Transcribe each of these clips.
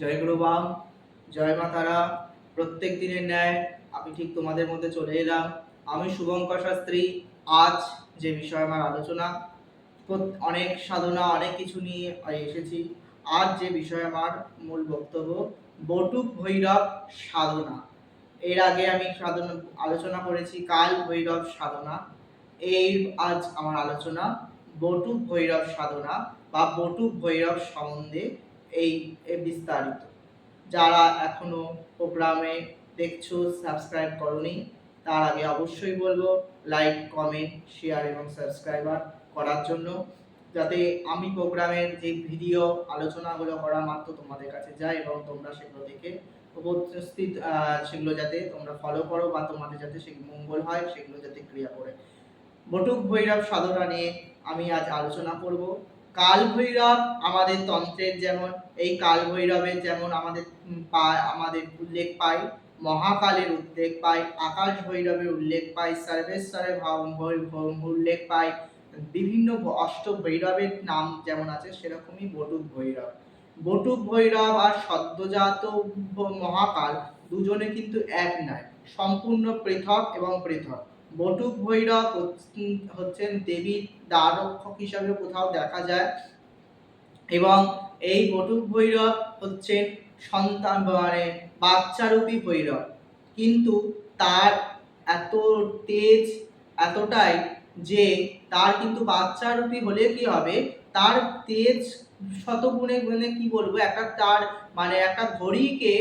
জয় গুরু বাম, জয় মা তারা, প্রত্যেক দিনের ন্যায় আমি ঠিক তোমাদের মধ্যে চলে এলাম। আমি শুভঙ্কর শাস্ত্রী, আজ যে বিষয় আমার আলোচনা অনেক সাধনা, অনেক কিছু নিয়ে এসেছি। আজ যে বিষয় আমার মূল বক্তব্য, বটুক ভৈরব সাধনা। এর আগে আমি সাধনা, আলোচনা করেছি, কাল ভৈরব সাধনা। এই আজ আমার আলোচনা, বটুক ভৈরব সাধনা বা বটুক ভৈরব সম্বন্ধে। এই বিস্তারিত। যারা এখনও প্রোগ্রামে দেখছ, সাবস্ক্রাইব করনি, তার আগে অবশ্যই বলব, লাইক, কমেন্ট, শেয়ার এবং সাবস্ক্রাইবার করার জন্য, যাতে আমি প্রোগ্রামের যে ভিডিও আলোচনাগুলো করা মাত্র তোমাদের কাছে যায় এবং তোমরা সেগুলো দেখে উপস্থিত সেগুলো যাতে তোমরা ফলো করো বা তোমাদের যাতে সেগুলো মঙ্গল হয়, সেগুলো যাতে ক্রিয়া করে। বটুক, ভৈরব, সাধনা নিয়ে আমি আজ আলোচনা করব। কাল ভৈরব আমাদের তন্ত্রের যেমন, এই কাল ভৈরবের যেমন আমাদের পায়, আমাদের উল্লেখ পাই মহাকালের উল্লেখ পাই আকাশ ভৈরবের উল্লেখ পাই সর্বেশ্বরের উল্লেখ পাই বিভিন্ন অষ্ট ভৈরবের নাম যেমন আছে সেরকমই বটুক ভৈরব বটুক ভৈরব আর সদ্যজাত মহাকাল দুজনে কিন্তু এক নয়, সম্পূর্ণ পৃথক এবং পৃথক। বটুক ভৈরব হচ্ছেন- দেবীর দ্বারক্ষক হিসাবে কোথাও দেখা যায় এবং এই বটুক ভৈরব হচ্ছেন সন্তান মানে বাচ্চারূপী ভৈরব। কিন্তু তার এত তেজ এতটাই যে তার কিন্তু বাচ্চারূপী হলে কি হবে? তার তেজ শতগুণে গুণে কি বলব? একটা তার মানে একটা ঘড়িকে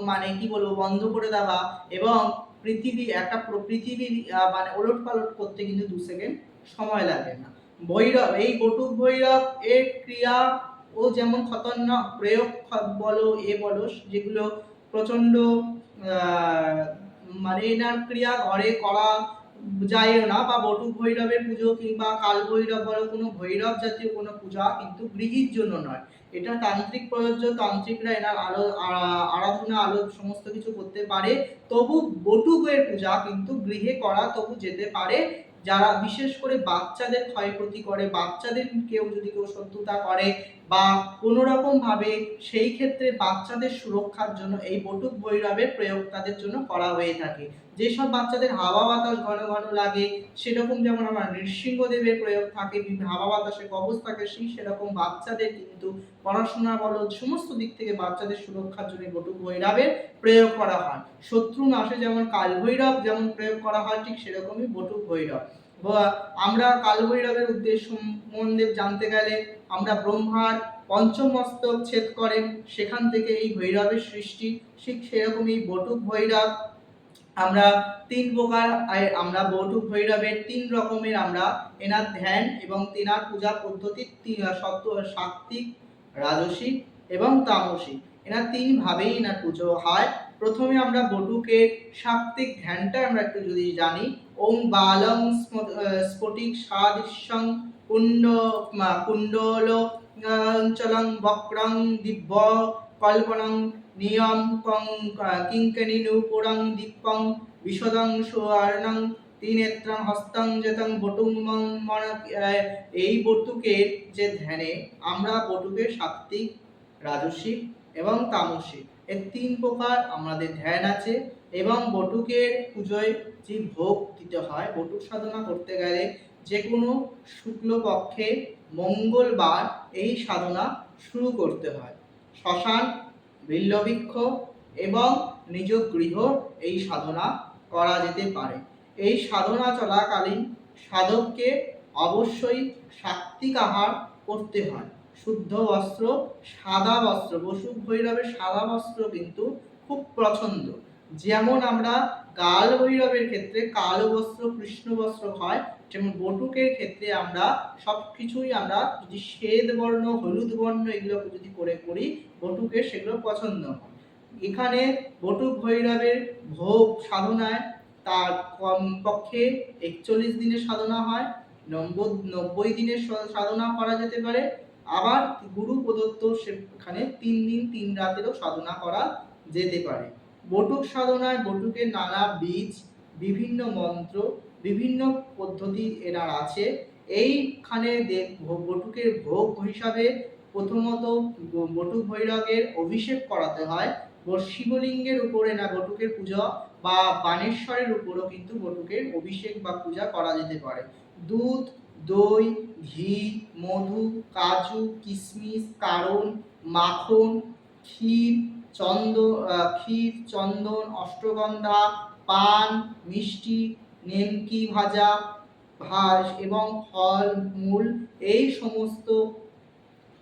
মানে কি বলব? বন্ধ করে দেওয়া এবং পৃথিবী, একটা পৃথিবী মানে ওলট পালট করতে কিন্তু দু সেকেন্ড সময় লাগে না। ভৈরব, এই বটুক ভৈরব এর ক্রিয়া, ও যেমন খতরনাক প্রয়োগ বলো, এ বলো, যেগুলো প্রচণ্ড মানে এনার ক্রিয়া, ঘরে করা যায়ও না বা বটুক ভৈরবের পুজো কিংবা কাল ভৈরব বলো, কোনো ভৈরব জাতীয় কোনো পূজা কিন্তু গৃহীর জন্য নয়। এটা তান্ত্রিক প্রযোজ্য, তান্ত্রিকরা এনার আলো আরাধনা, আলো সমস্ত কিছু করতে পারে। তবু বটুকের পূজা কিন্তু গৃহে করা তবু যেতে পারে। যারা বিশেষ করে বাচ্চাদের ক্ষয়ক্ষতি করে, বাচ্চাদের কেউ যদি কেউ শত্রুতা করে বা কোনো রকম ভাবে সেই ক্ষেত্রে বাচ্চাদের সুরক্ষার জন্য এই বটুক ভৈরবের প্রয়োগ তাদের জন্য করা হয়ে থাকে। যেসব বাচ্চাদের হাওয়া বাতাস ঘন ঘন লাগে, সেরকম যেমন আমার নৃসিংহদেবের প্রয়োগ থাকে, বিভিন্ন হাওয়া বাতাসে কবচ থাকে, সেই সেরকম বাচ্চাদের কিন্তু পড়াশোনা, বলো, সমস্ত দিক থেকে বাচ্চাদের সুরক্ষার জন্য বটুক ভৈরবের প্রয়োগ করা হয়। শত্রু নাশে যেমন কাল ভৈরব যেমন প্রয়োগ করা হয়, ঠিক সেরকমই বটুক ভৈরব। আমরা কাল ভৈরবের উদ্দেশ্য সম্বন্ধে জানতে গেলে আমরা ব্রহ্মার পঞ্চম মস্তক ছেদ করেন, সেখান থেকে এই ভৈরবের সৃষ্টি, ঠিক সেরকমই বটুক ভৈরব। আমরা তিন প্রকার আমরা বটুক ভৈরবের তিন রকমের আমরা এনার ধ্যান এবং তেনার পূজা পদ্ধতি সত্য সাত্বিক রাজসিক এবং তামসিক। এনার তিন ভাবেই এনার পুজো হয়। প্রথমে আমরা বটুকের সাত্বিক ধ্যানটা আমরা একটু যদি জানি। ওম বালং স্ফটিক সাদৃশ্যং কুণ্ড কুণ্ডল চলং বক্রং দিব্য কল্পনং নিয়ম কং কিঙ্কনি নূপুরং দীপং বিশদং সুবর্ণং ত্রিনেত্রং হস্তং যেতং বটুং মন এই বটুকের যে ধ্যানে আমরা বটুকে সাত্বিক রাজসিক এবং তামসিক এর তিন প্রকার আমাদের ধ্যান আছে এবং বটুকের পুজোয় যে ভোগ দিতে হয়, বটুক সাধনা করতে গেলে যে কোনো শুক্লপক্ষে মঙ্গলবার এই সাধনা শুরু করতে হয়। শ্মশান, বিল্লবৃক্ষ এবং নিজ গৃহ এই সাধনা করা যেতে পারে। এই সাধনা চলাকালীন সাধককে অবশ্যই সাত্বিক আহার করতে হয়। শুদ্ধ বস্ত্র সাদা বস্ত্র। বসুক ভৈরবের সাদা বস্ত্র কিন্তু খুব পছন্দ। যেমন আমরা কাল ভৈরবের ক্ষেত্রে কালো বস্ত্র, কৃষ্ণ বস্ত্র হয় যেমন বটুকের ক্ষেত্রে আমরা সব কিছুই আমরা যদি শ্বেত বর্ণ, হলুদ বর্ণ এগুলো যদি করে করি, বটুকের সেগুলো পছন্দ হয়। এখানে বটুক ভৈরবের ভোগ সাধনায় তার কম পক্ষে একচল্লিশ দিনের সাধনা হয়, নব্বই দিনের সাধনা করা যেতে পারে। আবার গুরু প্রদত্ত সেখানে তিন দিন, তিন রাতেরও সাধনা করা যেতে পারে। বটুক সাধনায় বটুকের নানা বীজ, বিভিন্ন মন্ত্র, বিভিন্ন পদ্ধতি এনার আছে। এইখানে বটুকের ভোগ হিসাবে প্রথমত বটুক ভৈরবের অভিষেক করাতে হয়। শিবলিঙ্গের উপরে না বটুকের পূজা বা বানেশ্বরের উপরও কিন্তু বটুকের অভিষেক বা পূজা করা যেতে পারে। দুধ দই, ঘি, মধু, কাজু কিশমিশ কারণ, মাখন, ক্ষীর, চন্দ ক্ষীর, চন্দন, অষ্টগন্ধা, পান, মিষ্টি, নেমকি ভাজা ভাস এবং ফল, মূল এই সমস্ত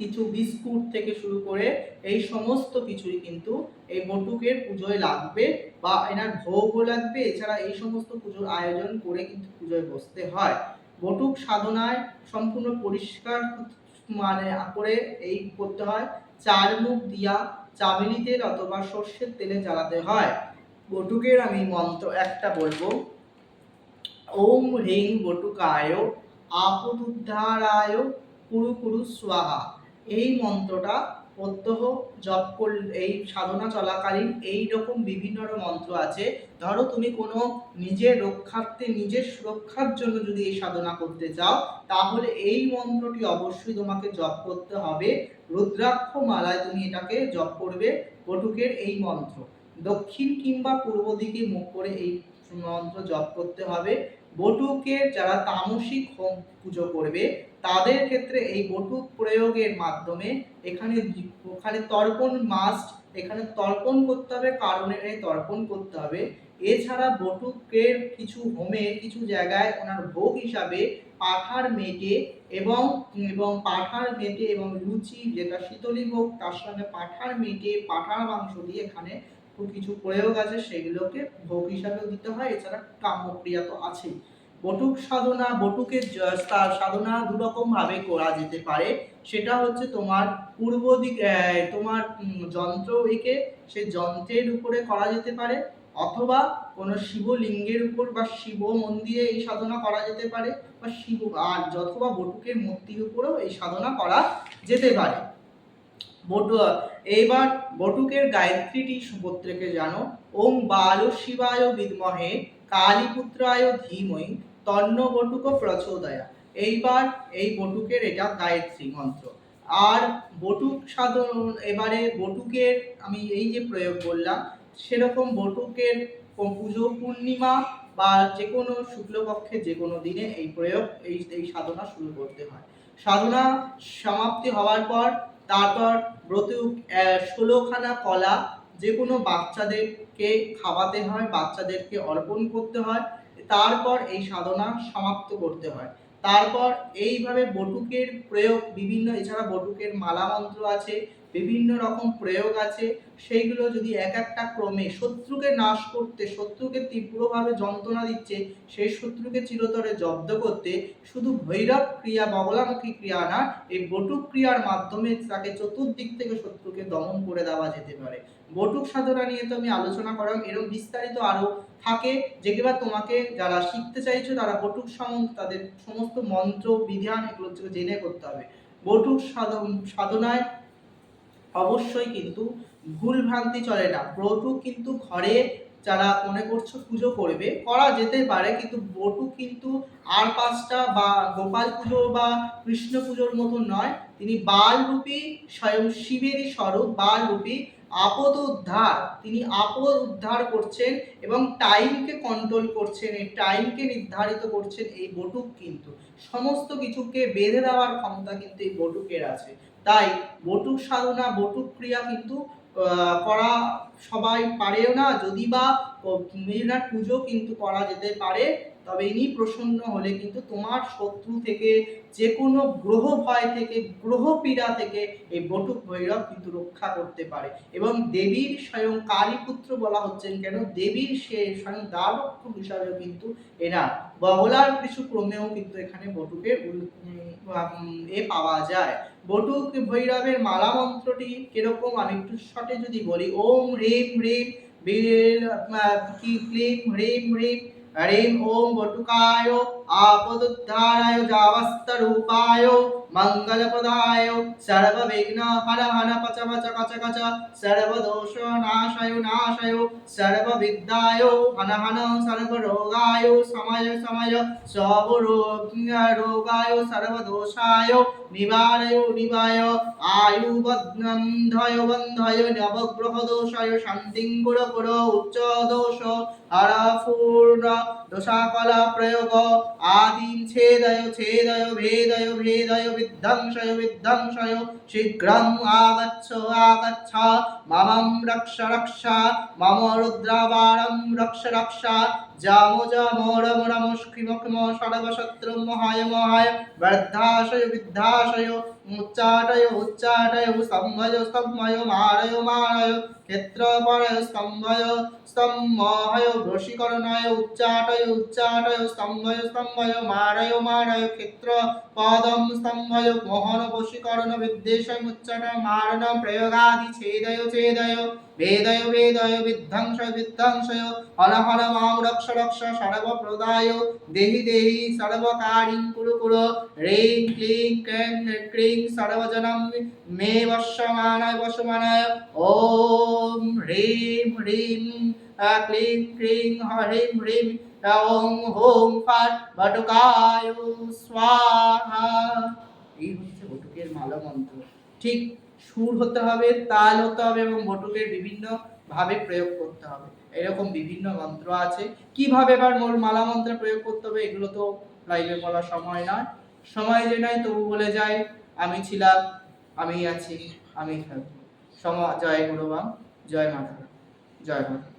কিছু বিস্কুট থেকে শুরু করে এই সমস্ত কিছুই কিন্তু এই বটুকের পুজোয় লাগবে বা এনার ভোগও লাগবে। এছাড়া এই সমস্ত পুজোর আয়োজন করে কিন্তু পুজোয় বসতে হয়। বটুক সাধনায় সম্পূর্ণ পরিষ্কার মানে করে এই করতে হয়। চার মুখ দিয়া চামেলি তেল অথবা সর্ষের তেলে জ্বালাতে হয়। বটুকের আমি মন্ত্র একটা বলব। ওম হ্রিং বটুকায়, আপদুদ্ধারায় কুরু কুরু স্বাহা। এই মন্ত্রটা প্রত্যহ জপ করলে এই সাধনা চলাকালীন এই রকম বিভিন্ন মন্ত্র আছে। ধরো তুমি কোনো নিজের রক্ষার্থে, নিজের সুরক্ষার জন্য যদি এই সাধনা করতে চাও, তাহলে এই মন্ত্রটি অবশ্যই তোমাকে জপ করতে হবে। রুদ্রাক্ষ মালায় তুমি এটাকে জপ করবে বটুকের এই মন্ত্র। দক্ষিণ কিংবা পূর্ব দিকে মুখ করে এই মন্ত্র জপ করতে হবে। বটুকের যারা তামসিক হোম পুজো করবে তাদের ক্ষেত্রে এই বটুক প্রয়োগের মাধ্যমে এখানে ওখানে তর্পণ মাস্ট এখানে তর্পণ করতে হবে, কারণে তর্পণ করতে হবে। এছাড়া বটুকের কিছু হোমে কিছু জায়গায় ওনার ভোগ হিসাবে পাঠার মেটে এবং এবং পাঠার মেটে এবং লুচি, যেটা শীতলী ভোগ, তার সঙ্গে পাঠার মেটে, পাঠার মাংস দিয়ে এখানে কিছু প্রয়োগ আছে, সেগুলোকে ভোগ হিসাবেও দিতে হয়। এছাড়া কাম্যক্রিয়া তো আছেই। বটুক সাধনা, বটুকের সাধনা দু রকম ভাবে করা যেতে পারে। সেটা হচ্ছে তোমার পূর্ব দিক তোমার যন্ত্র এঁকে সেই যন্ত্রের উপরে করা যেতে পারে, অথবা কোনো শিবলিঙ্গের উপর বা শিব মন্দিরে এই সাধনা করা যেতে পারে, বা শিব, আর অথবা বটুকের মূর্তির উপরেও এই সাধনা করা যেতে পারে। বটু, এইবার বটুকের গায়ত্রীটি সুভদ্রেকে জানো। ওম বাল শিবায় বিদ্মহে, কালীপুত্রায় ধীমহি। তন্ন বটুক প্রচোদয়া। এইবার এই বটুকের এটা গায়ত্রী মন্ত্র। আর বটুক সাধন, এবারে বটুকের আমি এই যে প্রয়োগ করলাম সেরকম বটুকের পুজো পূর্ণিমা বা যে কোনো শুক্লপক্ষের যে কোনো দিনে এই প্রয়োগ, এই এই সাধনা শুরু করতে হয়। সাধনা সমাপ্তি হওয়ার পর তারপর ব্রত ষোলোখানা কলা যে কোনো বাচ্চাদেরকে খাওয়াতে হয়, বাচ্চাদেরকে অর্পণ করতে হয়। তারপর এই সাধনা সমাপ্ত করতে হয়। তারপর এইভাবে বটুকের প্রয়োগ বিভিন্ন, এছাড়া বটুকের মালা মন্ত্র আছে বিভিন্ন রকম প্রয়োগ আছে, সেইগুলো যদি এক একটা ক্রমে শত্রুকে নাশ করতে, শত্রুকে তীব্রভাবে যন্ত্রণা দিচ্ছে, সেই শত্রুকে চিরতরে জব্দ করতে শুধু ভৈরব ক্রিয়া বগলামুখী ক্রিয়া না, এই বটুক ক্রিয়ার মাধ্যমে তাকে চতুর্দিক থেকে শত্রুকে দমন করে দেওয়া যেতে পারে। বটুক সাধনা নিয়ে তো আমি আলোচনা করলাম এরকম বিস্তারিত আরও থাকে, যে যেগুলো তোমাকে যারা শিখতে চাইছো, তারা বটুক সম্বন্ধে তাদের সমস্ত মন্ত্র, বিধান, এগুলো জেনে করতে হবে। বটুক সাধন, সাধনায় অবশ্যই কিন্তু ভুল ভ্রান্তি চলে না। বটুক কিন্তু ঘরে যারা মনে করছ পুজো করবে, করা যেতে পারে কিন্তু বটুক কিন্তু আর পাঁচটা বা গোপাল পুজো বা কৃষ্ণ পুজোর মতন নয়, তিনি বালরূপী স্বয়ং শিবেরই স্বরূপ বালরূপী আপদ উদ্ধার। তিনি আপদ উদ্ধার করছেন এবং টাইমকে কন্ট্রোল করছেন, এই টাইমকে নির্ধারিত করছেন এই বটুক কিন্তু। সমস্ত কিছুকে বেঁধে দেওয়ার ক্ষমতা কিন্তু এই বটুকের আছে। তাই বটুক সাধনা, বটুক ক্রিয়া কিন্তু করা সবাই পারেও না। যদি বা মেয়েরার পুজো কিন্তু করা যেতে পারে, তবে ইনি প্রসন্ন হলে কিন্তু তোমার শত্রু থেকে যে কোনো গ্রহ ভয় থেকে, গ্রহ পীড়া থেকে এই বটুক ভৈরব কিন্তু রক্ষা করতে পারে। এবং দেবীর স্বয়ং কালীপুত্র বলা হচ্ছেন কেন? দেবীর সে স্বয়ং দ্বারক্ষ হিসাবেও কিন্তু এরা। বগলার কিছু ক্রমেও কিন্তু এখানে বটুকের এ পাওয়া যায়। বটুক ভৈরবের মালা মন্ত্রটি কীরকম? আমি একটু শটে যদি বলি ওম রেম রেম আহ, কি ক্লিম রেম রেম রেম ওম বটুকায় আপদুদ্ধারায় জাবস্তরূপায় মঙ্গলপ্রদায় সর্ববিঘ্ন হর হর পচ পচ কচ কচ সর্বদোষ নাশয় নাশয় সর্ববিদ্যায় হন হন সর্বরোগায় সময় সময় সর্বরোগ রোগায় সর্বদোষায় নিবারয় নিবায় আয়ু বন্ধয় বন্ধয় নবগ্রহ দোষায় শান্তিং গুর গুর উচ্চ দোষ হরপূর্ণ দোষাকলা প্রয়োগ আদিম ছেদয় ছেদয় ভেদয় ভেদয় বিধ্বংসয় বিধ্বংসয় শীঘ্রম আগচ্ছ আগচ্ছ মমম রক্ষ রক্ষ মম রুদ্রাবারম রক্ষ রক্ষ যাম যাম রম রম স্ক্রিম ক্রিম সর্বশত্রু মহায় মহায় বর্ধাশয় বিদ্ধাশয় মুচ্চাটয় উচ্চাটয় স্তম্ভয় স্তম্ভয় মারয় মারয় ক্ষেত্রপরয় স্তম্ভয় স্তম্ভয় ভ্রষীকরণয় উচ্চাটয় উচ্চাটয় স্তম্ভয় স্তম্ভয় মারয় মারয় ক্ষেত্র পদম স্তম্ভয় মোহন বশীকরণ বিদ্বেষয় মুচ্চাট মারণ প্রয়োগাদি ছেদয় ছেদয় বেদয় বেদয় বিধ্বংস বিধ্বংসয় হর হর মাম রক্ষ রক্ষ সর্বপ্রদায় দেহি দেহি সর্বকারিং কুরু কুরু রেং ক্লিং ক্রেং ক্রিং क्लीं सर्वजनं मे वशमानाय वशमानाय ॐ ह्रीं ह्रीं আ, ক্লিং ক্লিং হ্রিং হ্রিং ওং হোং ফাট বটকায় স্বাহা এই হচ্ছে বটুকের মালা মন্ত্র ঠিক সুর হতে হবে তাল হতে হবে এবং বটুকের বিভিন্ন ভাবে প্রয়োগ করতে হবে এরকম বিভিন্ন মন্ত্র আছে কিভাবে এবার মোর মালা মন্ত্রে প্রয়োগ করতে হবে এগুলো তো লাইভে বলার সময় নয় সময় যে নাই তবু বলে যায় আমি ছিলাম আমি আছি আমি থাকব। সমা জয় গুরুবাম জয় মাতা জয় মা।